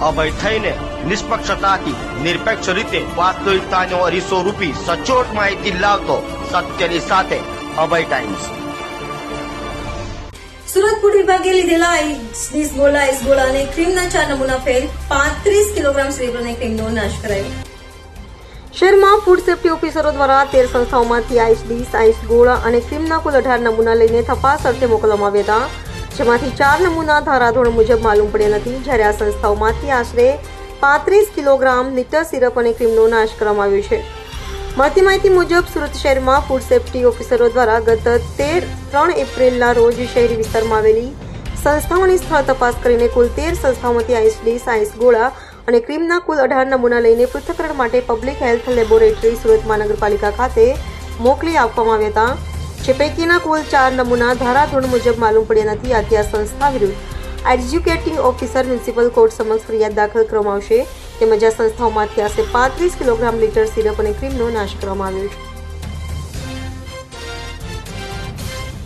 અભય થઈને નિષ્પક્ષતાથી, નિરપેક્ષ રીતે વાસ્તવિકતાનો અરીસો રૂપી સચોટ માહિતી લાવતો સત્યની સાથે અભય ટાઈમ્સ સુરત ફૂડ વિભાગે લીધેલા આઈસ ગોલા આઈસ ગોલા અને ક્રીમના ચાર નમૂના ફેલ પાંત્રીસ કિલોગ્રામ શ્રીફળ અને ક્રીમનો નાશ કરાયો. શહેરમાં ફૂડ સેફ્ટી ઓફિસરો દ્વારા તેર સંસ્થાઓમાંથી આઈસ ડીશ આઈસ ગોળા અને ક્રીમના કુલ અઢાર નમૂના લઈને તપાસ અર્થે મોકલવામાં આવ્યા હતા. જેમાંથી ચાર નમૂના ધારાધોરણ મુજબ માલુમ પડ્યા નથી. જ્યારે આ સંસ્થાઓમાંથી આશરે પાંત્રીસ કિલોગ્રામ લિટર સિરપ અને ક્રીમનો નાશ કરવામાં આવ્યો છે. મળતી માહિતી મુજબ, સુરત શહેરમાં ફૂડ સેફ્ટી ઓફિસરો દ્વારા ગત તેર, ત્રણ એપ્રિલના રોજ શહેરી વિસ્તારમાં આવેલી સંસ્થાઓની સ્થળ તપાસ કરીને કુલ તેર સંસ્થાઓમાંથી આઈસ ડીશ આઈસ ગોળા અને ક્રીમના કુલ અઢાર નમૂના લઈને પૃથ્થકરણ માટે પબ્લિક હેલ્થ લેબોરેટરી સુરત મહાનગરપાલિકા ખાતે મોકલી આપવામાં આવ્યા હતા. જે પૈકીના કુલ ચાર નમૂના ધારાધોરણ મુજબ માલુમ પડ્યા નથી. આથી આ સંસ્થા વિરુદ્ધ એક્ઝિક્યુટિંગ ઓફિસર મ્યુનિસિપલ કોર્ટ સમક્ષ ફરિયાદ દાખલ કરવામાં આવશે. તેમજ આ સંસ્થાઓમાંથી આશરે પાંત્રીસ કિલોગ્રામ લીટર સિરપ અને ક્રીમનો નાશ કરવામાં આવ્યો છે.